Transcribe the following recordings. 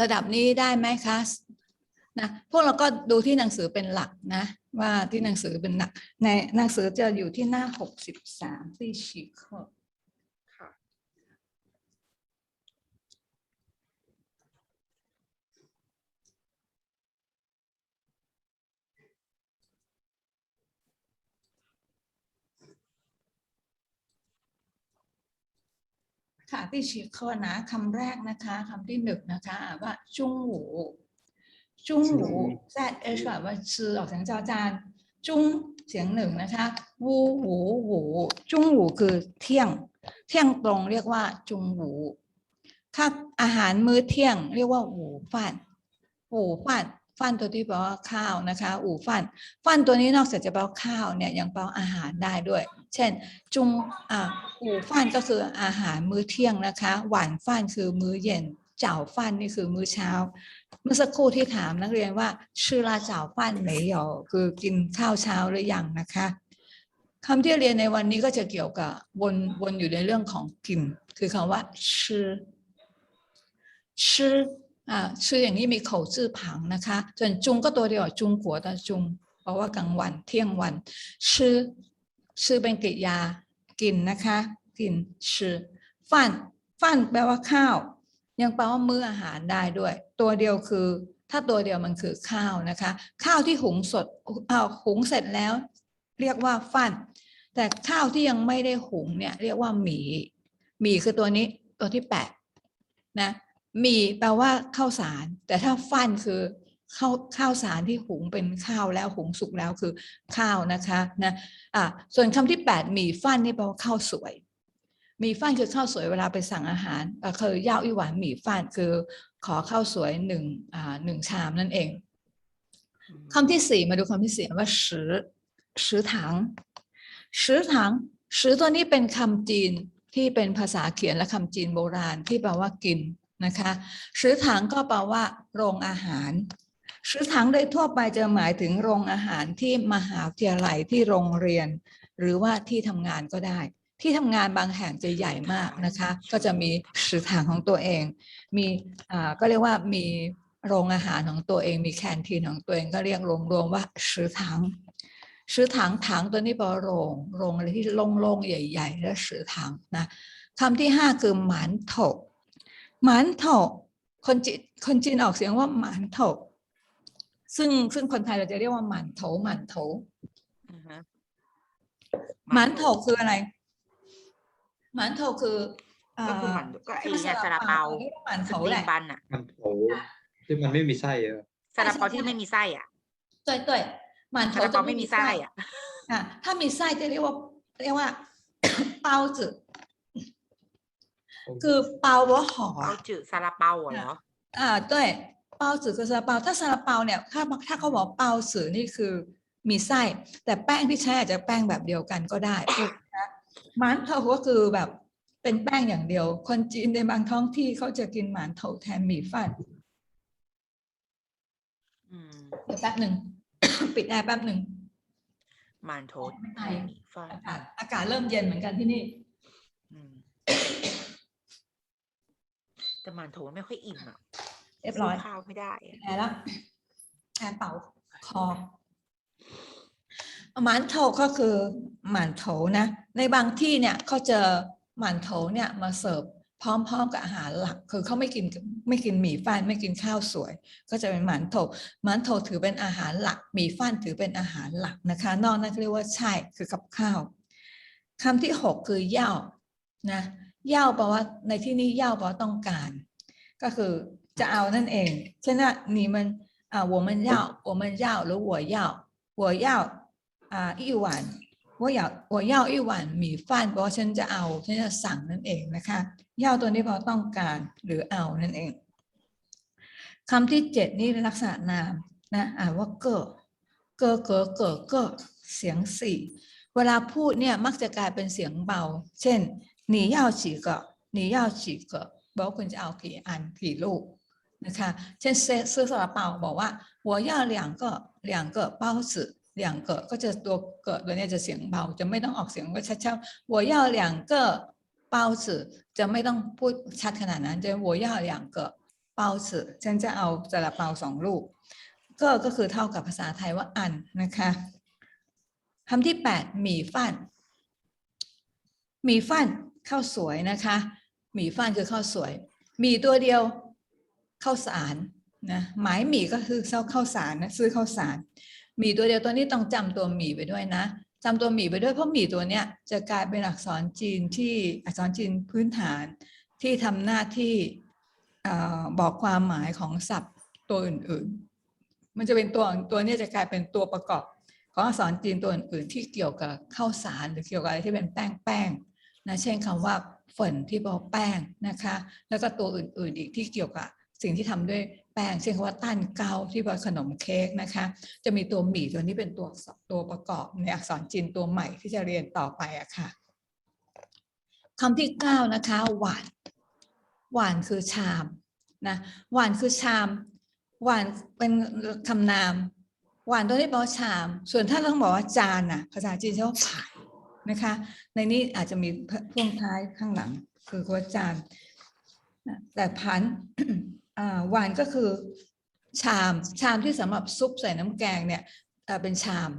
ระดับนี้ได้ไหมคะนะพวกเราก็ดูที่หนังสือเป็นหลักนะ ว่าที่หนังสือเป็นหลัก ในหนังสือจะอยู่ที่หน้าหกสิบสามที่ชีข้อค่ ค่ะที่ชีข้อนะคำแรกนะคะคำที่หนึ่งนะคะว่าจุ้งหูจุ้งหูแซดเอชแบบว่าชื่อออกเสียงจอจานจุ้งเสียงหนึ่งนะคะวูหูหูจุ้งหูคือเที่ยง เที่ยงตรงเรียกว่าจุงหูถ้าอาหารมื้อเที่ยง เรียกว่าหูฟันหูฟัน ฟันตัวที่แปลว่าข้าวนะคะหูฟัน ฟันตัวนี้นอกจากจะแปลว่าข้าวเนี่ยยังแปลว่าอาหารได้ด้วย เช่น จุงอ่าหูฟันก็คืออาหารมื้อเที่ยงนะคะ หวานฟันคือมื้อเย็นเจ้าฟันนี่คือมื้อเช้า เมื่อสักครู่ที่ถามนักเรียนว่าชื่อลาเจ้าฟันไหมเหรอคือกินข้าวเช้าหรือยังนะคะคำที่เรียนในวันนี้ก็จะเกี่ยวกับวนวนอยู่ในเรื่องของกิน คือคำว่าชื่อชื่อ อ่าชื่ออย่างนี้มีเขาชื่อผังนะคะส่วนจุงก็ตัวเดียวจุงหัวแต่จุงเพราะว่ากลางวันเที่ยงวันชื่อชื่อเป็นกริยากินนะคะกินชื่อฟันฟันแปลว่าข้าว ยังแปลว่ามื้ออาหารได้ด้วย ตัวเดียวคือ ถ้าตัวเดียวมันคือข้าวนะคะ ข้าวที่หุงสดเอาหุงเสร็จแล้ว เรียกว่าฟัน แต่ข้าวที่ยังไม่ได้หุงเนี่ยเรียกว่าหมีหมีคือตัวนี้ตัวที่แปดนะ มีแปลว่าข้าวสาร แต่ถ้าฟันคือข้าวข้าวสารที่หุงเป็นข้าวแล้วหุงสุกแล้วคือข้าวนะคะนะอะส่วนคำที่แปดมีฟันนี่แปลว่าข้าวสวย มีฟันคือข้าวสวยเวลาไปสั่งอาหารก็คือย่าอีหวานหมีฟันคือขอข้าวสวยหนึ่งอ่าหนึ่งชามนั่นเองคำที่สี่มาดูคำที่สี่ว่าสือสือถังสือถังสือตัวนี้เป็นคำจีนที่เป็นภาษาเขียนและคำจีนโบราณที่แปลว่ากิน นะคะสือถังก็แปลว่า โรงอาหารสือถังโดยทั่วไปจะหมายถึงโรงอาหารที่มหาวิทยาลัยที่โรงเรียน หรือว่าที่ทำงานก็ได้ ที่ทำงานบางแห่งจะใหญ่มากนะคะ ก็จะมีสือถังของตัวเอง มีอ่าก็เรียกว่ามีโรงอาหารของตัวเอง มีแคนทีนของตัวเองก็เรียกรวมๆว่าสือถังสือถังถังตัวนี้แปลว่าโรงโรงอะไรที่โล่งๆใหญ่ ๆ แล้วสือถังนะคำที่ห้าคือหมันโถ หมันโถคนจีนคนจีนออกเสียงว่าหมันโถซึ่งซึ่งคนไทยเราจะเรียกว่าหมันโถหมันโถอือฮะหมันโถคืออะไร หมันโถคืออ่าก็คือหมันก็ไอ้ที่เนี่ยซาลาเปาเรียกว่าหมันสโถตรีแหมละบันอะมันโถที่มันไม่มีไส้เออซาลาเปาที่ไม่มีไส้อะ对对หมันโถซาลาจะเปาไม่มีไส้อะอะถ้ามีไส้จะเรียกว่า เรียกว่าเปาจืด คือเปาว่าห่อเปาอะจืดซาลาเปาอะเหรออ่า对เปาจืดคือซาลาเปาถ้าซาลาเปาเนี่ยถ้าถ้าเขาบอกเปาจืดนี่คือมีไส้ แต่แป้งที่ใช้อาจจะแป้งแบบเดียวกันก็ได้นะหมันโถก็คือแบบเป็นแป้งอย่างเดียว คนจีนในบางท้องที่เขาจะกินหมันโถแทนหมี่ฟันอืมเดี๋ยวแป๊บหนึ่ง ปิดแอร์แป๊บหนึ่งหมันโถไม่ไปไม่มีไส้อากาศอากาศเริ่มเย็นเหมือนกันที่นี่อืม แต่หมันโถไม่ค่อยอิ่มอะเรียบร้อยสู้ข้าวไม่ได้อะแอร์แล้วแอร์เป่าคอหมันโถก็คือหมันโถนะ ในบางที่เนี่ยเขาจะหมันโถเนี่ยมาเสิร์ฟพร้อมๆกับอาหารหลัก คือเขาไม่กินไม่กินหมี่ฟันไม่กินข้าวสวย ก็จะเป็นหมันโถหมันโถถือเป็นอาหารหลักหมี่ฟันถือเป็นอาหารหลักนะคะ นอกนั้นก็เรียกว่าใช่คือกับข้าวคำที่หกคือเย่านะเย่าแปลว่าในที่นี้เย่าแปลว่าต้องการ ก็คือจะเอานั่นเองเช่นว่า你们啊我们要我们要หรือ我要我要อ่า一碗我要我要一碗米饭แปลว่าฉันจะเอาฉันจะสั่งนั่นเองนะคะ要ตัวนี้แปลว่าต้องการหรือเอานั่นเองคำที่เจ็ดนี่เป็นลักษณะนามนะอ่านว่าเก้อเก้อเก้อเก้อเก้อเสียงสี่เวลาพูดเนี่ยมักจะกลายเป็นเสียงเบา เช่น 你要几个你要几个บอกว่าคุณจะเอากี่อันกี่ลูกนะคะ เช่นซื้อซื้อซาลาเปาบอกว่า我要两个两个包子两个ก็จะตัวเกิดตัวเนี้ยจะเสียงเบา จะไม่ต้องออกเสียงว่าชัดๆ我要两个包子จะไม่ต้องพูดชัดขนาดนั้นจะ我要两个 เปาสือฉันจะเอาซาลาเปาสองลูก ก็ก็คือเท่ากับภาษาไทยว่าอันนะคะคำที่แปดหมี่ฟั่นหมี่ฟั่น ข้าวสวยนะคะหมี่ฟั่นคือข้าวสวยหมี่ตัวเดียวข้าวสารนะหมายหมี่ก็คือเซ้าข้าวสารนะซื้อข้าวสารหมี่ตัวเดียวตัวนี้ต้องจำตัวหมี่ไปด้วยนะจำตัวหมี่ไปด้วยเพราะหมี่ตัวเนี้ยจะกลายเป็นอักษรจีนที่อักษรจีนพื้นฐานที่ทำหน้าที่บอกความหมายของศัพท์ตัวอื่นๆ มันจะเป็นตัวตัวเนี้ยจะกลายเป็นตัวประกอบ ของอักษรจีนตัวอื่นๆ ที่เกี่ยวกับข้าวสารหรือเกี่ยวกับอะไรที่เป็นแป้งแป้ง นะเช่นคำว่าฝนที่แปลว่าแป้งนะคะ แล้วก็ตัวอื่นๆอีกที่เกี่ยวกับสิ่งที่ทำด้วยแป้งเช่นคำว่าตั้นเกาที่เป็นขนมเค้กนะคะ จะมีตัวหมี่ตัวนี้เป็นตัวตัวประกอบในอักษรจีนตัวใหม่ที่จะเรียนต่อไปอะค่ะคำที่เก้านะคะหวานหวานคือชามนะหวานคือชามหวานเป็นคำนามหวานตัวนี้แปลว่าชาม ส่วนถ้าต้องบอกว่าจานน่ะภาษาจีนใช้ว่าผาย นะคะ ในนี้อาจจะมีพ่วงท้ายข้างหลัง คือคำว่าจานแต่พันหวานก็คือชามชามที่สำหรับซุปใส่น้ำแกงเนี่ยเป็นชาม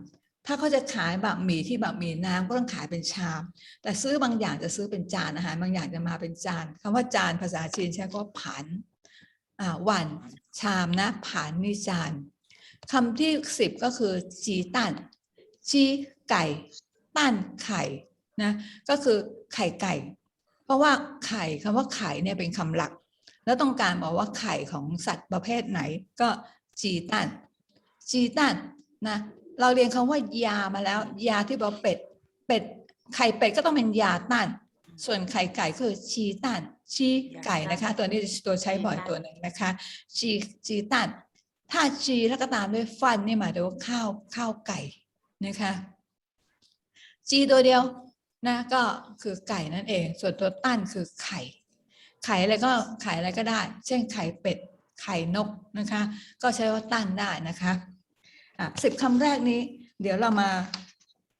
ถ้าเขาจะขายบะหมี่ที่บะหมี่น้ำก็ต้องขายเป็นชาม แต่ซื้อบางอย่างจะซื้อเป็นจานอาหารบางอย่างจะมาเป็นจานคำว่าจานภาษาจีนใช้คำว่าผันหวันชามนะผันนี่จานคำที่สิบก็คือจีตันจีไก่ ตั้นไข่นะก็คือไข่ไก่ เพราะว่าไข่คำว่าไข่เนี่ยเป็นคำหลัก แล้วต้องการบอกว่าไข่ของสัตว์ประเภทไหนก็จีตันจีตันนะเราเรียนคำว่ายามาแล้ว ยาที่บอกเป็ดเป็ดไข่เป็ดก็ต้องเป็นยาต้านส่วนไข่ไก่คือชีต้านชีไก่นะคะ ตัวนี้ตัวใช้บ่อยตัวหนึ่งนะคะชีจีต้านถ้าจีแล้วก็ตามด้วยฟันนี่หมายถึงว่าข้าวข้าวไก่นะคะ จีตัวเดียวนะก็คือไก่นั่นเอง ส่วนตัวตั้นคือไข่ ไข่อะไรก็ไข่อะไรก็ได้ เช่นไข่เป็ด ไข่นกนะคะ ก็ใช้ว่าตั้นได้นะคะอะสิบคำแรกนี้ เดี๋ยวเรามา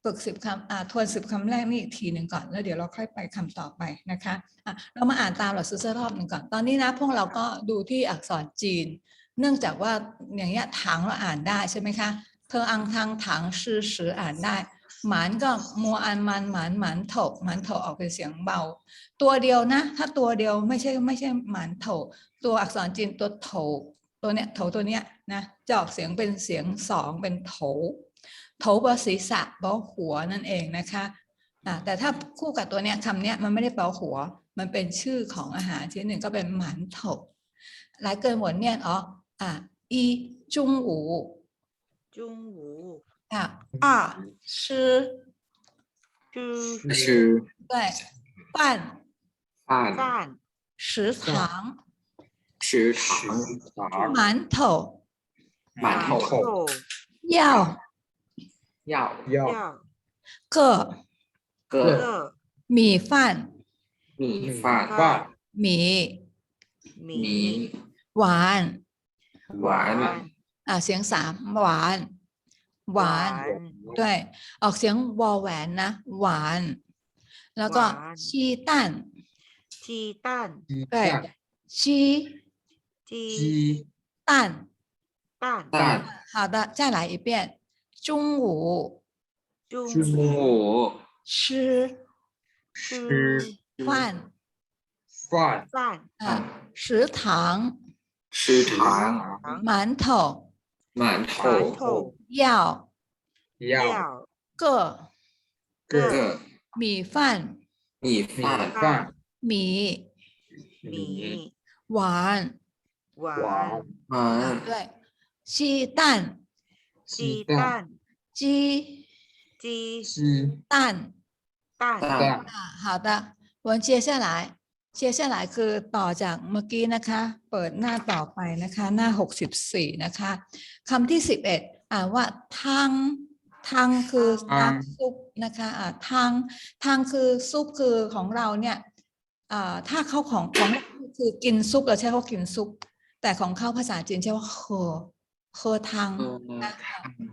ฝึกสิบคำอ่าทวนสิบคำแรกนี่อีกทีหนึ่งก่อน แล้วเดี๋ยวเราค่อยไปคำต่อไปนะคะอะเรามาอ่านตามหลักสูตรรอบหนึ่งก่อน ตอนนี้นะพวกเราก็ดูที่อักษรจีน เนื่องจากว่าอย่างเงี้ยถังเราอ่านได้ใช่ไหมคะเธออังทังถังชื่อสืออ่านได้ หมานก็มัวอันมันหมานหมานถหมานถออกเป็นเสียงเบา ตัวเดียวนะ ถ้าตัวเดียวไม่ใช่ไม่ใช่หมานโถตัวอักษรจีนตัวโถตัวเนี้ยโถตัวเนี้ยนะจะออกเสียงเป็นเสียงสองเป็นโถโถแปลว่าศีรษะแปล่าหัวนั่นเองนะคะอ่าแต่ถ้าคู่กับตัวเนี้ยคำเนี้ยมันไม่ได้แปล่าหัว มันเป็นชื่อของอาหารชนิดหนึ่งก็เป็นหมันโถหลายเกินหมดเนี่ยอ๋ออ่าอีจุงอู中午อ่ าอ่าชื่อ 吃是对饭饭饭食堂食堂馒头馒头药药要个个个米饭米饭饭米米米หวาน 碗 อ่าเสียงสามหวาน หวาน ด้วย ออกเสียงวอแหวนนะ หวาน แล้วก็ หวาน ชีตัน 鸡蛋对ชี 鸡鸡蛋蛋蛋好的再来一遍中午中中午午吃吃饭饭饭啊食堂食堂馒头馒馒头 头药药要个个米饭米饭饭米米碗碗碗对鸡蛋鸡蛋鸡鸡鸡蛋蛋蛋อ่า好的我们接下来接下来คือต่อจากเมื่อกี้นะคะ เปิดหน้าต่อไปนะคะ หน้า 64 นะคะคำที่ 11 อ่ านว่าทังทังคือ ทัง น้ำซุปนะคะอ่าทังทังคือซุปคือของเราเนี่ยอ่าถ้าเขาของของเราคือกินซุปเราใช้คำว่ากินซุป แต่ของเขาภาษาจีนใช้ว่าเคอเคอทัง 呃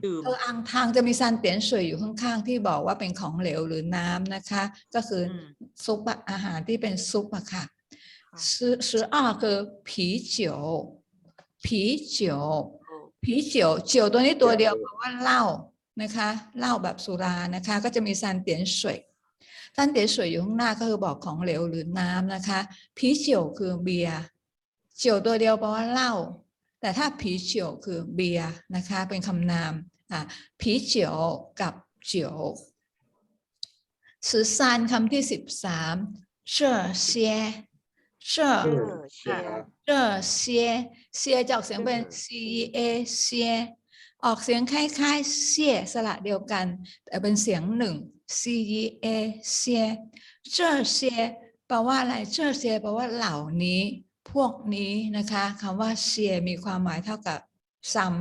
ดื่ม เอออ่างทางจะมีซันเตียนสวยอยู่ข้างๆ ที่บอกว่าเป็นของเหลวหรือน้ำนะคะ ก็คืออ ม ซุปอะอาหารที่เป็นซุปอะค่ะ ค่ะ 十十二คือผีเจียว ผีเจียวโอ้ผีเจียวเจียวตัวนี้ตัวเดียวแปลว่าเหล้านะคะเหล้าแบบสุรานะคะ ก็จะมีซันเตียนสวยซันเตียนสวยอยู่ข้างหน้าก็คือบอกของเหลวหรือน้ำนะคะผีเจียวคือเบียร์เจียวตัวเดียวแปลว่าเหล้าแต่ถ้าผีเจียวคือเบียร์นะคะเป็นคำนามอะผีเจียวกับเจียวสิบสามคำที่สิบสามเชื่อเสีย เชื่อ เออเชีย 这些เสียจะออกเสียงเป็น c a เสียออกเสียงคล้ายๆเสียสระเดียวกัน แต่เป็นเสียงหนึ่ง c a เสีย这些แปลว่าอะไร这些แปลว่าเหล่านี้ พวกนี้นะคะคำว่าเสียมีความหมายเท่ากับ some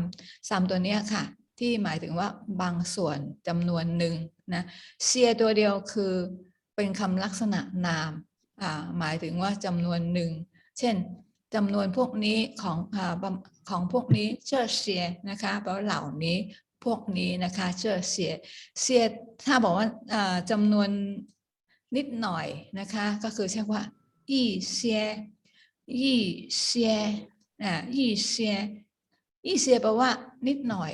some ตัวเนี้ยค่ะ ที่หมายถึงว่าบางส่วนจำนวนหนึ่งนะเสียตัวเดียวคือเป็นคำลักษณะนามอ่า หมายถึงว่าจำนวนหนึ่ง เช่นจำนวนพวกนี้ของอ่าบำของพวกนี้เชื่อเสียนะคะแปลว่าเหล่านี้พวกนี้นะคะเชื่อเสียเสียถ้าบอกว่าอ่าจำนวนนิดหน่อยนะคะ ก็คือใช้ว่าอีเสียอีเสียอ่าอีเสียอีเสียแปลว่านิดหน่อย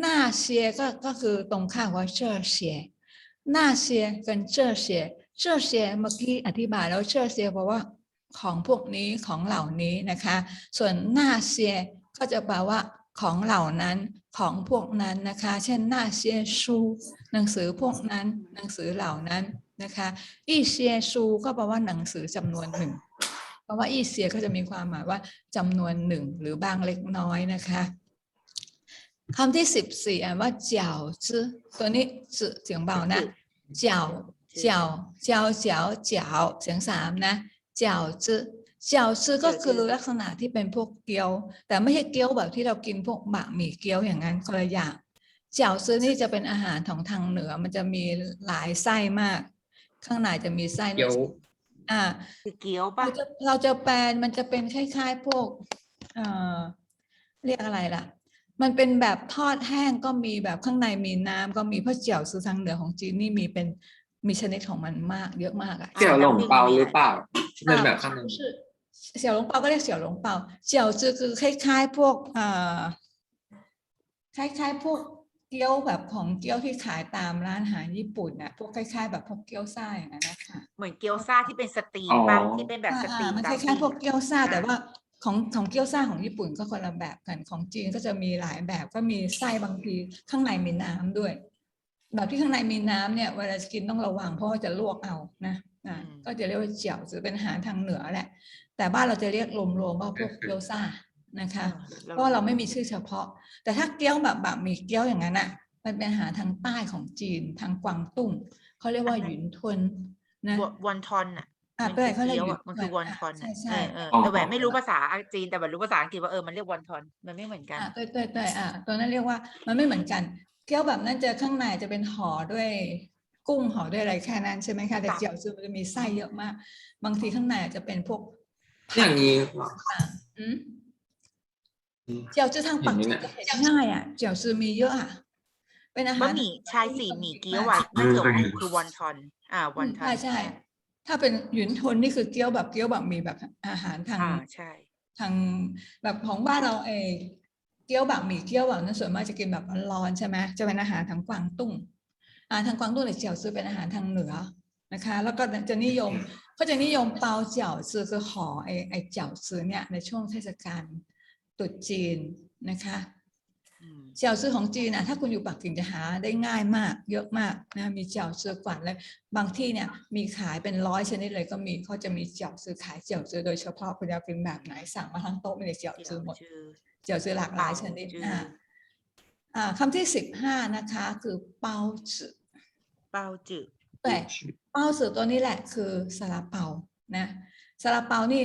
หน้าเสียก็ก็คือตรงข้ามว่าเชื่อเสียหน้าเสีย跟这些 这些เสียเมื่อกี้อธิบายแล้วเชื่อเสียแปลว่าของพวกนี้ของเหล่านี้นะคะ ส่วนหน้าเซียก็จะแปลว่าของเหล่านั้นของพวกนั้นนะคะ เช่นหน้าเซียชูหนังสือพวกนั้น หนังสือเหล่านั้นนะคะอีเซียชูก็แปลว่าหนังสือจำนวนหนึ่งเพราะว่าอีเซียก็จะมีความหมายว่าจำนวนหนึ่งหรือบางเล็กน้อยนะคะคำที่สิบสี่อ่านว่าเจียวจื้อตัวนี้จื้อเสียงเบานะเจียว เจียวเจียวเจียวเจียวเสียงสามนะเจียวจื้อเจียวจื้อก็คือลักษณะที่เป็นพวกเกี๊ยว แต่ไม่ใช่เกี๊ยวแบบที่เรากินพวกบะหมี่เกี๊ยวอย่างนั้นคนละอย่างเจียวจื้อนี่จะเป็นอาหารของทางเหนือมันจะมีหลายไส้มาก ข้างในจะมีไส้เกี๊ยวอ่าคือเกี๊ยวป่ะเราจะเราจะแปลนมันจะเป็นคล้าย ๆ พวกเอ่อเรียกอะไรล่ะ มันเป็นแบบทอดแห้งก็มีแบบข้างในมีน้ำก็มีเพราะเจียวซือทางเหนือของจีนนี่มีเป็น มีชนิดของมันมากเยอะมากอะเสี่ยวหลงเปาหรือเปล่าที่เป็นแบบข้างใน是เสี่ยวหลงเปาก็เรียกเสี่ยวหลงเปาเจียวจือคือคล้าย ๆ พวกเอ่อคล้าย ๆ พวกเกี๊ยวแบบของเกี๊ยวที่ขายตามร้านอาหารญี่ปุ่นน่ะพวกคล้ายๆ แบบพวกเกี๊ยวซ่าอย่างนั้นนะคะเหมือนเกี๊ยวซ่าที่เป็นสตรีมอ๋อป่ะที่เป็นแบบสตรีอ่ามมันตาคมล้ายๆพวกที่เกี๊ยวซ่าอ่าแต่ว่าของของเกี๊ยวซ่าของญี่ปุ่นก็คนละแบบกันของจีนก็จะมีหลายแบบก็มีไส้บางทีข้างในมีน้ำด้วย แบบที่ข้างในมีน้ำเนี่ยเวลากินต้องระวังเพราะจะลวกเอานะก็จะเรียกว่าเจียวจะเป็นอาหารทางเหนือแหละ แต่บ้านเราจะเรียกรวมๆว่าพวกเกี๊ยวซ่านะคะเพราะเราไม่มีชื่อเฉพาะ แต่ถ้าเกี๊ยวแบบแบบมีเกี๊ยวอย่างนั้นอะมันเป็นอาหารทางใต้ของจีนทางกวางตุ้งเขาเรียกว่าหยุนทวนนะวอนทอนอะอ่าเป็นเขาเรียกมันคือวอนทอนใช่ใช่แต่แหวนไม่รู้ภาษาจีนแต่แหวนรู้ภาษาอังกฤษว่าเออมันเรียกวอนทอนมันไม่เหมือนกันอ่าเต้ยเต้ยอ่าตัวนั้นเรียกว่ามันไม่เหมือนกัน เกี๊ยวแบบนั้นจะข้างในจะเป็นห่อด้วยกุ้งห่อด้วยอะไรแค่นั้นใช่ไหมคะแต่ค่ะเจียวซูมันจะมีไส้เยอะมาก บางทีข้างในอาจจะเป็นพวกอย่างนี้อืมเจียวจื้อทางปักเห็นกิ่ไหมงก็เห็นง่ายอะเจียวซูมีเยอะอะเป็นอาหารบะหมี่ชายสี่หมี่เกี๊ยวอะไม่เกี่ยวกับคือวอนทอนอ่าวอนทอนใช่ใช่ถ้าเป็นหยุนทนนี่คือเกี๊ยวแบบเกี๊ยวแบบมีแบบอาหารทางอ่าใช่ทางแบบของบ้านเราเอง เกี๊ยวแบบหมี่เกี๊ยวแบบนั้นส่วนมากจะกินแบบร้อนใช่ไหมจะเป็นอาหารทางกวางตุ้งอาหารทางกวางตุ้งเนี่ยเจียวซื้อเป็นอาหารทางเหนือนะคะ แล้วก็จะนิยมเขาจะนิยมเปาเจียวซื้อคือห่อไอไอเจียวซื้อเนี่ยในช่วงเทศกาลตรุษจีนนะคะเจียวซื้อของจีนนะถ้าคุณอยู่ปักกิ่งจะหาได้ง่ายมาก เยอะมากนะมีเจียวซื้อกวัดเลยบางที่เนี่ยมีขายเป็นร้อยชนิดเลยก็มีเขาจะมีเจียวซื้อขายเจียวซื้อโดยเฉพาะคุณอยากกินแบบไหนสั่งมาทั้งโต๊ะม่ได้เจียวเฉียวซื้อหมด เจียวซือหลากหลายชนิดเปาจื้ออ่าอ่าคำที่สิบห้านะคะ คือเปาจือเป้าจืดแต่เปาจือตัวนี้แหละคือซาลาเปานะซาลาเปานี่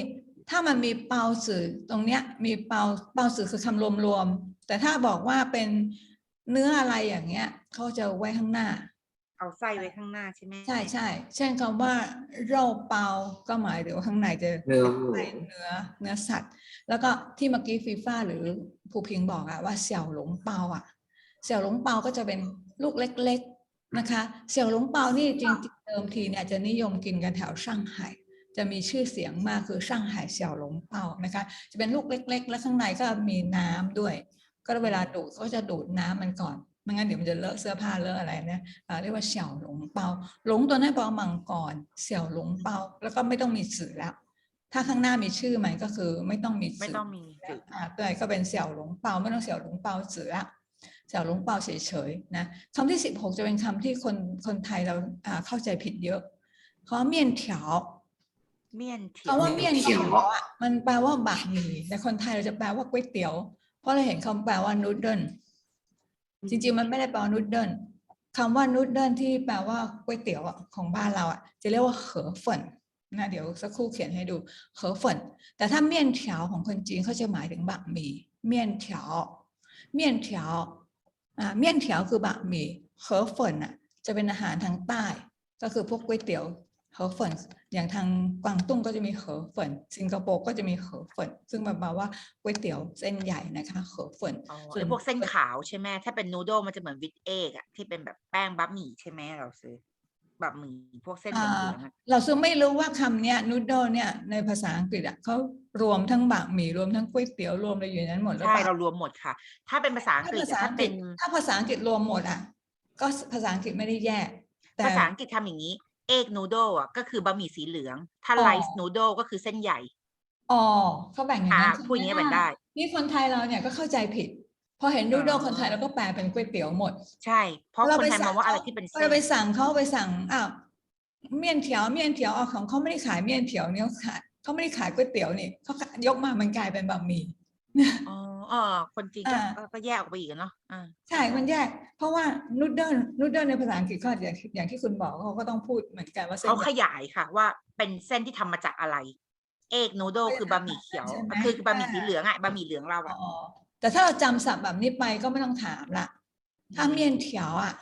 ถ้ามันมีเปาจือตรงเนี้ยมีเปาเปาจือคือคำรวมๆแต่ถ้าบอกว่าเป็นเนื้ออะไรอย่างเงี้ยเขาจะไว้ข้างหน้า เอาไส้ไว้ข้างหน้าใช่ไหมใช่ใช่เช่นคำว่าโรเปาก็หมายถึงว่าข้างในจะเนื้อหมูใส่เนื้อเนื้อสัตว์ แล้วก็ที่เมื่อกี้ฟีฟ่าหรือภูพิงบอกอะว่าเสี่ยวหลงเปาอะเสี่ยวหลงเปาก็จะเป็นลูกเล็ก ๆนะคะเสี่ยวหลงเปานี่จริงๆเดิมทีเนี่ยจะนิยมกินกันแถวช่างไห่จะมีชื่อเสียงมากคือช่างหายเสี่ยวหลงเปานะคะ จะเป็นลูกเล็ก ๆ แล้วข้างในก็มีน้ำด้วย ก็เวลาดูดก็จะดูดน้ำมันก่อน ไม่งั้นเดี๋ยวมันจะเลอะเสื้อผ้าเลอะอะไรเนี่ยอ่าเรียกว่าเสี่ยวหลงเปาหลงตัวนั้นแปลว่ามังกรเสี่ยวหลงเปาแล้วก็ไม่ต้องมีสื่อแล้ว ถ้าข้างหน้ามีชื่อมันก็คือไม่ต้องมีไม่สื่อต้องมีจุดอ่า对ก็เป็นเสี่ยวหลงเปาไม่ต้องเสี่ยวหลงเปาจือละเสี่ยวหลงเปาเฉยๆนะคำที่สิบหกจะเป็นคำที่คนคนไทยเราอ่าเข้าใจผิดเยอะเพราะเมี่ยนเถาเมี่ยนเถียคำว่าเมี่ยนเถาอะมันแปลว่าบะหมี่แต่คนไทยเราจะแปลว่าก๋วยเตี๋ยว เพราะเราเห็นคำแปลว่านูดเดิล จริงๆ มันไม่ได้แปลว่านูดเดิลคำว่านูดเดิลที่แปลว่าก๋วยเตี๋ยวอะของบ้านเราอะจะเรียกว่าเหอเฟินนะเดี๋ยวสักครู่เขียนให้ดูเหอเฟินแต่ถ้าเมี่ยนเถาของคนจีนเขาจะหมายถึงบะหมี่เมี่ยนเถาเมี่ยนเถาอ่าเมี่ยนเถาคือบะหมี่เหอเฟินอะจะเป็นอาหารทางใต้ ก็คือพวกก๋วยเตี๋ยว เหอเฟินอย่างทางกวางตุ้งก็จะมีเหอเฟินสิงคโปร์ก็จะมีเหอเฟินซึ่งแปลว่าก๋วยเตี๋ยวเส้นใหญ่นะคะเหอเฟินอ๋อส่วนไอ้พวกเส้นขาวใช่ไหมถ้าเป็นนูโดมันจะเหมือนวิตเอกอะที่เป็นแบบแป้งบะหมี่ใช่ไหมเราซื้อบะหมี่พวกเส้นเหลือ่าองๆอะเราซึ่งไม่รู้ว่าคำเนี้ยนูโดเนี่ยในภาษาอังกฤษอะเขารวมทั้งบะหมี่รวมทั้งก๋วยเตี๋ยวรวมอะไรอยู่ในนั้นหมดหรือใช่เปล่าเรารวมหมดค่ะ ถ้าเป็นภาษาอังถ้ากฤษภาษาอะอัถ้างกฤเป็ษนถ้าภาษาอังกฤษรวมหมดอะก็ภาษาอังกฤษไม่ได้แยกแต่ภาษาอังกฤษทำอย่างนี้ เอกนูโดอะก็คือบะหมี่สีเหลือง ถ้าอ๋อ ไลซ์นูโดก็คือเส้นใหญ่ อ๋อเขาแบ่งอย่างอ่านั้นใช่ไหมพูดอย่างนี้เป็นได้ นี่คนไทยเราเนี่ยก็เข้าใจผิด พอเห็นนูโดอ๋อ คนไทยเราก็แปลเป็นก๋วยเตี๋ยวหมด ใช่ เพราะเราคนไปไทยมสั่องว่าอะไรขที่เป็นเส้เราน ไปสั่งเขาไปสั่งอ้าวเมี่ยนเถียวเมี่ยนเถียวเอาของเขาไม่ได้ขายเมี่ยนเถียวเนี่ยเขาขายเขาไม่ได้ขายก๋วยเตี๋ยวนี่เขาขายยกมามันกลายเป็นบะหมี่ อ๋อ เออคนจีนก็อ่า ก็ก็แยกออกไปอีกอะเนาะอ่าใช่ มันแยก เพราะว่านูดเดิลนูดเดิลในภาษาอังกฤษก็อย่างที่อย่างที่คุณบอกเขาก็ต้องพูดเหมือนกันว่าเส้น เขาใหขญ่ยายค่ะว่าเป็นเส้นที่ทำมาจากอะไร เอกนูโดเป็นคือบะหมี่เขียว ใช่ไหม คือคือบะหมี่สีอ่าเหลืองอะบะหมี่เหลืองเราอ๋อะอแต่ถ้าเราจำศัพท์แบบนี้ไปก็ไม่ต้องถามละถ้าอืมเมี่ยนเถียวอะ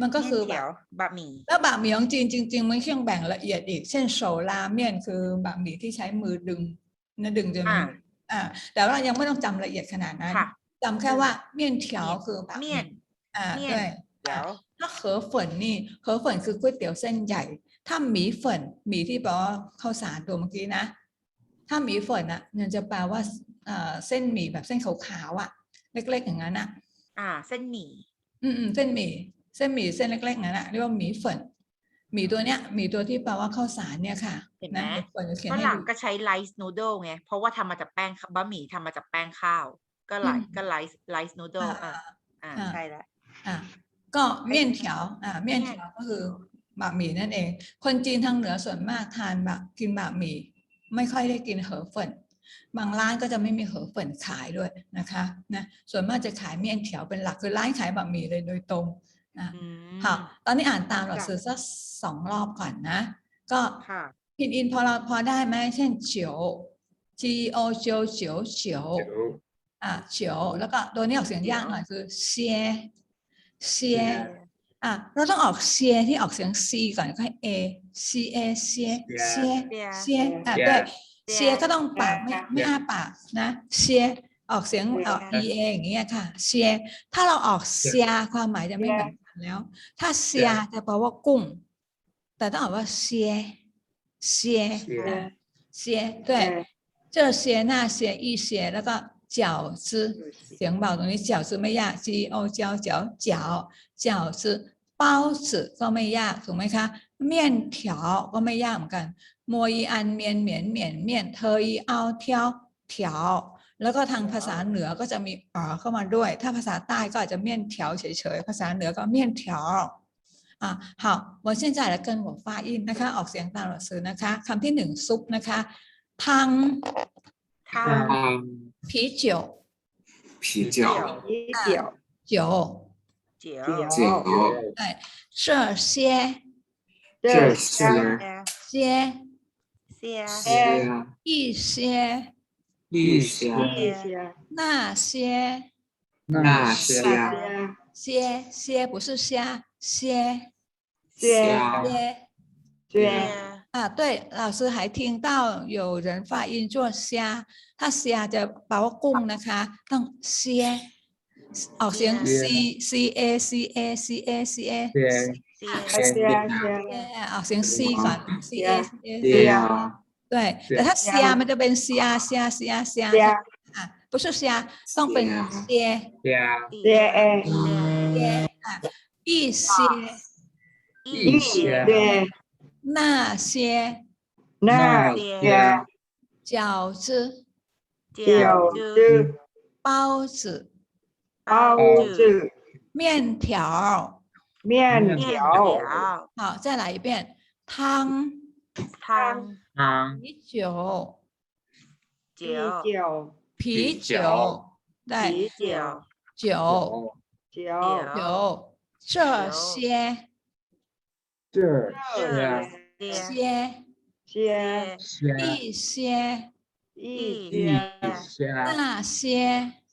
มันก็คือเมี่ยนแบเขียบวบะหมี่แล้วบะหมี่ของจีนจริง ๆ มันเครื่องแบ่งละเอียดอีก เช่นโซลาเมี่ยนคือบะหมี่ที่ใช้มือดึงนะดึงจนอ่า อ่าแต่ว่ายังไม่ต้องจำละเอียดขนาดนั้นค่ะจำแค่ว่าเมี่ยนเถียวคือบะหเมี่ยนอ่าเมี่ยนด้วยเดี๋ยวถ้าเหอเฟินนี่เหอเฟินคือก๋วยเตี๋ยวเส้นใหญ่ ถ้าหมี่เฟินหมี่ที่แปลว่าข้าวสารตัวเมื่อกี้นะ ถ้าหมี่เฟินอะมันจะแปลว่าเอ่อเส้นหมี่แบบเส้นขาวๆอะ เล็กๆอย่างนั้นอะ อ่า เส้นหมี่อืมๆเส้นหมี่เส้นหมี่เส้นเล็กๆอย่างนั้นอะเรียกว่าหมี่เฟิน หมี่ตัวเนี้ยหมี่ตัวที่แปลว่าข้าวสารเนี่ยค่ะเห็นไหมนะเฟินจะเขียนฝให้รั่งดูก็ใช้ไลซ์นูโดไงเพราะว่าทำมาจากแป้งข้าวบะหมี่ทำมาจากแป้งข้าว ก็ไลอืมซ์ก็ไลซ์ไลซ์นูโดอ่าอ่าอ่าอ่าใช่แล้วอะก็เมี่ยนเถียวอ่าเมี่ยนเมี่ยนเถียวก็คือบะหมี่นั่นเอง คนจีนทางเหนือส่วนมากทานบะกินบะหมี่ไม่ค่อยได้กินเหอเฟินบางร้านก็จะไม่มีเหอเฟินขายด้วยนะคะนะส่วนมากจะขายเมี่ยนเถียวเป็นหลักคือร้านขายบะหมี่เลยโดยตรง นะอืมค่ะตอนนี้อ่านตามหลักจ้ะสูตรสักสองรอบก่อนนะ ก็ค่ะพินอินพอเราพอได้ไหมเช่นเจียว G O เจียวเจียวเจียวเดี๋ยวอะเฉียวแล้วก็ตัวนี้ออกเสียงยากหน่อยคือเซียเซียอะเราต้องออกเซียที่ออกเสียง C ก่อนก็ให้ A C A เซียเซียเซียเซียอะเซียด้วยเซียเซียก็ต้องปากไม่เซียไม่อ้าปากนะเซียออกเสียงออก E A อย่างเงี้ยค่ะเซียถ้าเราออกเซียความหมายจะไม่เหมือน กันแล้ว ถ้าเซียจะแปลว่ากุ้ง แต่ต้องออกว่าเซียเซีย เซีย อ่ะเซีย对这些那些一些แล้วก็饺子เสียงเบาตรงนี้饺子ไม่ยาก G O เจ้าเจ้า饺饺子包子ก็ไม่ยากถูกไหมคะ面条ก็ไม่ยากเหมือนกันมัวอีอันเมียนเหมียนเหมียนเมียนเธออีเอาเที่ยวเถียว แล้วก็ทางภาษาเหนือก็จะมีเออเข้ามาด้วย ถ้าภาษาใต้ก็อาจจะเมี่ยนเถียวเฉยๆภาษาเหนือก็เมี่ยนเถียวอ่ะ好我现在来跟我发音นะคะ ออกเสียงตามหลักสูตรนะคะคำที่หนึ่งซุปนะคะทัง ทา ทาง 啤酒啤酒啤酒，酒 เจียว 酒这些这些เซีย 些เซีย 些一些 一些一些，那些那些些些不是虾些些虾些些，啊，对，老师还听到有人发音做虾，ถ้าเสียจะแปลว่ากุ้งนะคะ ต้องเสียออกเสียง เสี c ย c a c a c a c a เซีย 些些， ออกเสียง c ก่อน c a c a เซีย c 对แต่ถ้าเสียมันจะเป็นเสียเสียเสียเสีย 加 อ่ะ不是เสียต้องเป็นเสีย 加加哎，เสียอ่ะ一些一一些些那些那那些些饺子饺饺子子、包子包子、面条面面条、条、好再来一遍汤汤、 汤。啤酒。啤酒、酒、啤啤酒。酒对。啤酒、酒酒酒、这些。这这些。些、些、一些。一一些、那些。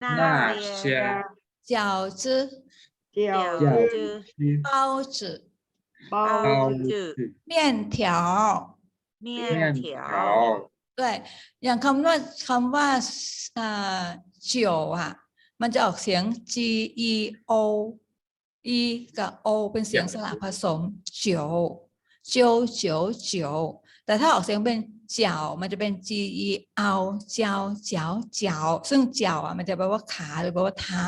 那些、饺子饺饺子、包子包子面条面面条、条 ด้วยอย่างคำว่าคำว่าเอ่อเจียวอ่ะ มันจะออกเสียง G E O E กับ O เป็นเสียงสระผสมเจียวเจียวเจียวเจียวแต่ถ้าออกเสียงเป็นเจียวมันจะเป็น G E L เจียวเจียวเจียวซึ่งเจียวอ่ะมันจะแปลว่าขาหรือแปลว่าเท้า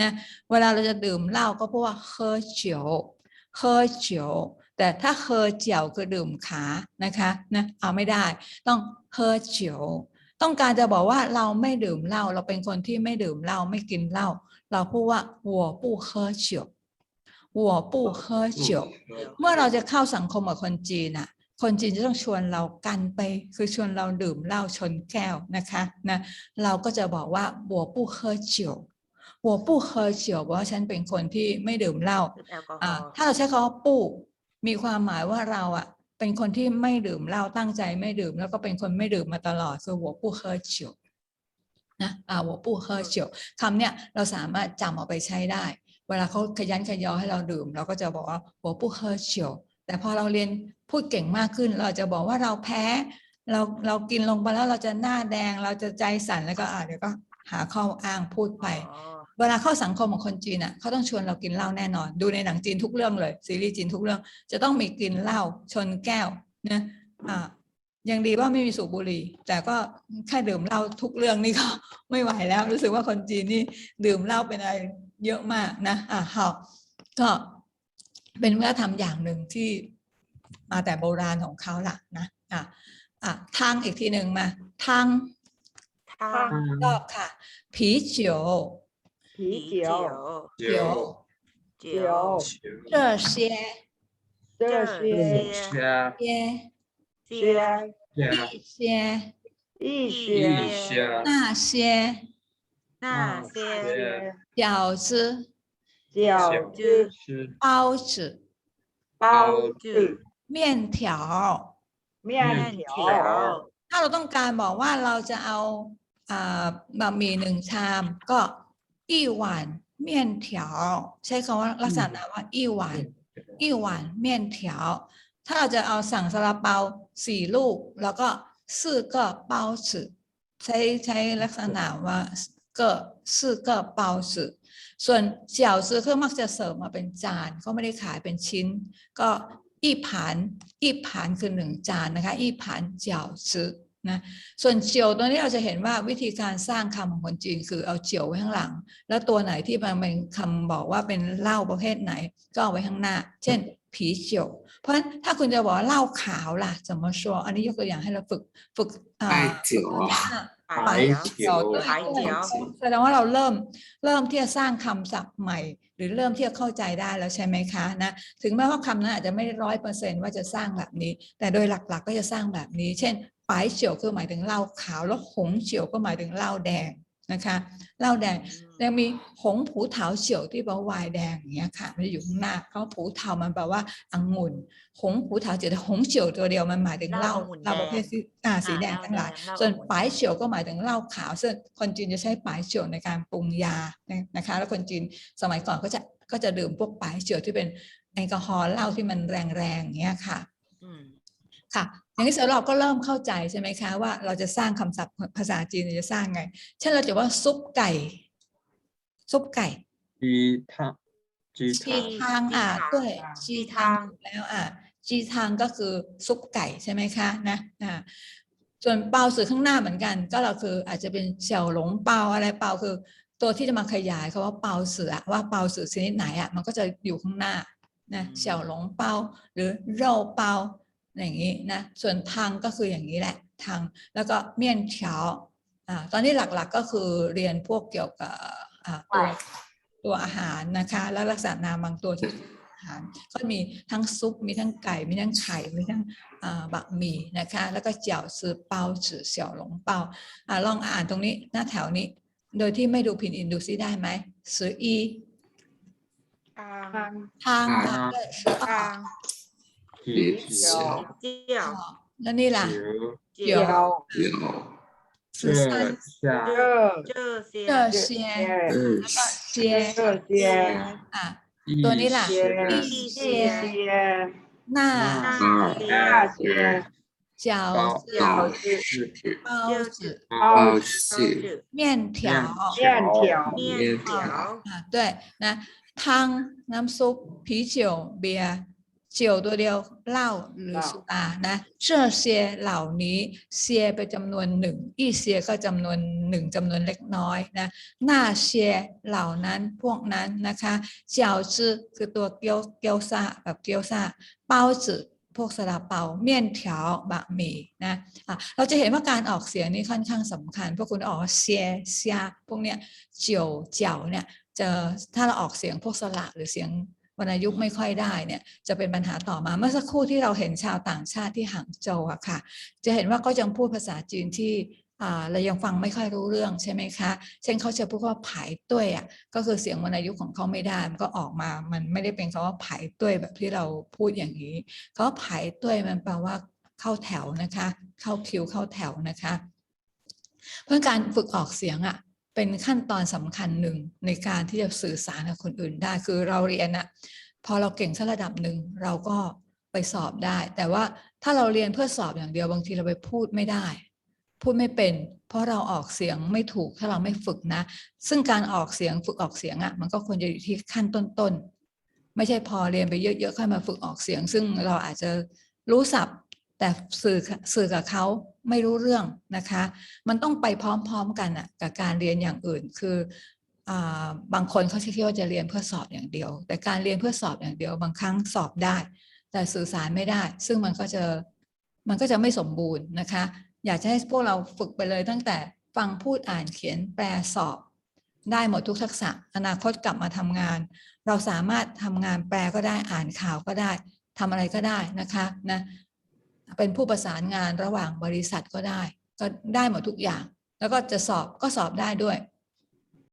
นะเวลาเราจะดื่มเหล้าก็พูดว่า喝酒喝酒 แต่ถ้าเคอเจียวคือดื่มขานะคะนะเอาไม่ได้ ต้องเคอเจียวต้องการจะบอกว่าเราไม่ดื่มเหล้าเราเป็นคนที่ไม่ดื่มเหล้าไม่กินเหล้าเราพูดว่าหัวปูเคอเจียวหัวปูเคอเจียวเมื่อเราจะเข้าสังคมกับคนจีนอะคนจีนจะต้องชวนเรากันไป คือชวนเราดื่มเหล้าชนแก้วนะคะนะเราก็จะบอกว่าหัวปู้เคอเจียวหัวปู้เคอเจียวว่าฉันเป็นคนที่ไม่ดื่มเหล้าถ้าเราใช้คำว่าปู้ มีความหมายว่าเราอะเป็นคนที่ไม่ดื่มเหล้าตั้งใจไม่ดื่ม แล้วก็เป็นคนไม่ดื่มมาตลอดคือหัวปู้เคอเฉียวนะอาหัวปู้เคอเฉียวคำเนี้ยเราสามารถจำเอาไปใช้ได้ เวลาเขาขยันขยอให้เราดื่ม เราก็จะบอกว่าหัวปู้เคอเฉียวแต่พอเราเรียนพูดเก่งมากขึ้น เราจะบอกว่าเราแพ้ เราเรากินลงไปแล้วเราจะหน้าแดง เราจะใจสั่นแล้วก็อ่าเดี๋ยวก็หาข้ออ้างพูดไป เวลาเข้าสังคมของคนจีนอะเขาต้องชวนเรากินเหล้าแน่นอน ดูในหนังจีนทุกเรื่องเลย ซีรีส์จีนทุกเรื่อง จะต้องมีกินเหล้าชนแก้วนะอ่ายังดีว่าไม่มีสูบบุหรี่ แต่ก็แค่ดื่มเหล้าทุกเรื่องนี่ก็ไม่ไหวแล้ว รู้สึกว่าคนจีนนี่ดื่มเหล้าเป็นอะไรเยอะมากนะอ่าเฮาก็เป็นวัฒนธรรมอย่างหนึ่งที่มาแต่โบราณของเขาล่ะนะอะอะทางอีกทีหนึ่งมาทาง汤、ก็ค่ะผีเจียว 啤啤酒、酒、酒酒、这些这这些、些、些些、一些一一些、些、那些那些、饺子饺子、包子包子、面条面面条、条、 ถ้าเราต้องการบอกว่าเราจะเอาอ่าบะหมี่หนึ่งชาม ก็ อีหวานเมี่ยนเถาใช้คำว่าลักษณะว่าอีหวานอีหวานเมี่ยนเถาถ้าเราจะเอาสั่งซาลาเปาสี่ลูก แล้วก็สี่ก็เปาจือใช้ใช้ลักษณะว่าก็สี่ก็เปาจือส่วนเจียวซื้อเครื่องมักจะเสิร์ฟมาเป็นจานก็ไม่ได้ขายเป็นชิ้น ก็อีผานอีผานคือหนึ่งจานนะคะ อีผานเจียวซื้อ นะส่วนเฉียวตัวนี้เราจะเห็นว่าวิธีการสร้างคำของคนจีนคือเอาเฉียวไว้ข้างหลัง แล้วตัวไหนที่มันเป็นคำบอกว่าเป็นเหล้าประเภทไหน ก็เอาไว้ข้างหน้า เช่น ผีเฉียว เพราะฉะนั้นถ้าคุณจะบอกว่าเหล้าขาวล่ะสมมติชัวอันนี้ยกตัวอย่างให้เราฝึกฝึกอ่าเฉียวปเฉียวไปเฉียวแสดงว่าเราเริ่มเริ่มที่จะสร้างคำศัพท์ใหม่ หรือเริ่มที่จะเข้าใจได้แล้วใช่ไหมคะนะถึงแม้ว่าคำนั้นอาจจะไม่ร้อยเปอร์เซนต์ว่าจะสร้างแบบนี้ แต่โดยหลักๆ ก็จะสร้างแบบนี้ เช่น ปายเฉียวคือหมายถึงเหล้าขาวแล้วหงเฉียวก็หมายถึงเหล้าแดงนะคะเหล้าแดงยังมีหงผูเถาเฉียวที่แปลว่าวายแดงอย่างเงี้ยค่ะมันจะอยู่ข้างหน้าเขาผูเถามันแปลว่าองุ่นหงผูเถาเฉียวแต่หงเฉียวตัวเดียวมันหมายถึงเหล้าเหล้าองุ่นเหล้าประเภทที่อ่าสีแดงทั้งหลายเหล้าส่วนองุ่นปายเฉียวก็หมายถึงเหล้าขาวซึ่งคนจีนจะใช้ปายเฉียวในการปรุงยานะคะ แล้วคนจีนสมัยก่อนก็จะก็จะดื่มพวกปายเฉียวที่เป็นแอลกอฮอล์เหล้าที่มันแรงๆอย่างเงี้ยค่ะอืมค่ะ อย่างนี้เสร็จเราก็เริ่มเข้าใจใช่ไหมคะว่าเราจะสร้างคำศัพท์ภาษาจีนจะสร้างไง เช่นเราจะว่าซุปไก่ ซุปไก่จีทางจีทางอะด้วยจีทางแล้วอะจีทางก็คือซุปไก่ใช่ไหมคะนะอ่าส่วนเปาสื่อข้างหน้าเหมือนกัน ก็เราคืออาจจะเป็นเฉียวหลงเปาอะไรเปาคือ ตัวที่จะมาขยายคขาว่าเปาเสือว่าเปาเสือชนิดไหนอะมันก็จะอยู่ข้างหน้านะเฉียวหลงเปาหรือเราเปา อย่างนี้นะส่วนทางก็คืออย่างนี้แหละทางแล้วก็เมี่ยนเฉาอ่าตอนนี้หลักๆก็คือเรียนพวกเกี่ยวกับอ่าตัวตัวอาหารนะคะ แล้วลักษณะนามบางตัวที่อาหารก็มีทั้งซุปมีทั้งไก่มีทั้งไข่มีทั้งอ่าบะหมี่นะคะ แล้วก็เจียวซือเปาจือเสี่ยวหลงเปาอ่าลองอ่านตรงนี้หน้าแถวนี้ โดยที่ไม่ดูพินอินดูซิได้ไหมสืออีทาง汤ทางทาง hiểu hiểu là ni là hiểu hiểu sơ sơ. Sơ sơ. À tôi ni là đi xe na na xe chào chào bao 子包子面条面条面条啊对那汤 nam súp 啤酒 bia บียร์เจียวตัวเดียวเหล้าหรือสุรานะเจ้าเซียเหล่านี้เซียเป็นจำนวนหนึ่งอีเซียก็จำนวนหนึ่งจำนวนเล็กน้อยนะหน้าเซียเหล่านั้นพวกนั้นนะคะเจียวจื้อคือตัวเกี๊ยวเกี๊ยวซาแบบเกี๊ยวซาเปาจื้อพวกสลาเปาเมี่ยนเถาบะหมี่นะะเราจะเห็นว่าการออกเสียงนี่ค่อนข้างสำคัญ พวกคุณออกเซียเซียพวกเนี้ยเจียวเจียวเนี่ยจะถ้าเราออกเสียงพวกสระหรือเสียง วรรณยุกต์ไม่ค่อยได้เนี่ยจะเป็นปัญหาต่อมาเมื่อสักครู่ที่เราเห็นชาวต่างชาติที่หางโจวอะค่ะ จะเห็นว่าก็ยังพูดภาษาจีนที่เรายังฟังไม่ค่อยรู้เรื่องใช่ไหมคะ เช่นเขาจะพูดว่าผายต้วยอะก็คือเสียงวรรณยุกต์ของเขาไม่ได้ มันก็ออกมา มันไม่ได้เป็นคำว่าผายต้วยแบบที่เราพูดอย่างนี้เขาผายต้วยมันแปลว่าเข้าแถวนะคะ เข้าคิวเข้าแถวนะคะ เพราะการฝึกออกเสียงอะ เป็นขั้นตอนสำคัญหนึ่งในการที่จะสื่อสารกับคนอื่นได้ คือเราเรียนอะพอเราเก่งสักระดับหนึ่งเราก็ไปสอบได้ แต่ว่าถ้าเราเรียนเพื่อสอบอย่างเดียวบางทีเราไปพูดไม่ได้ พูดไม่เป็น เพราะเราออกเสียงไม่ถูกถ้าเราไม่ฝึกนะ ซึ่งการออกเสียงฝึกออกเสียงอะมันก็ควรจะอยู่ที่ขั้นต้นๆไม่ใช่พอเรียนไปเยอะๆค่อยมาฝึกออกเสียง ซึ่งเราอาจจะรู้ศัพท์ แต่สื่อสื่อกับเขาไม่รู้เรื่องนะคะ มันต้องไปพร้อมๆกันอะกับการเรียนอย่างอื่น คืออบางคนเขาคิดว่าจะเรียนเพื่อสอบอย่างเดียว แต่การเรียนเพื่อสอบอย่างเดียว บางครั้งสอบได้ แต่สื่อสารไม่ได้ ซึ่งมันก็จะมันก็จะไม่สมบูรณ์นะคะ อยากจะให้พวกเราฝึกไปเลยตั้งแต่ฟังพูดอ่านเขียนแปลสอบ ได้หมดทุกทักษะ อนาคตกลับมาทำงาน เราสามารถทำงานแปลก็ได้อ่านข่าวก็ได้ทำอะไรก็ได้นะคะนะ เป็นผู้ประสานงานระหว่างบริษัทก็ได้ ก็ได้หมดทุกอย่าง แล้วก็จะสอบก็สอบได้ด้วย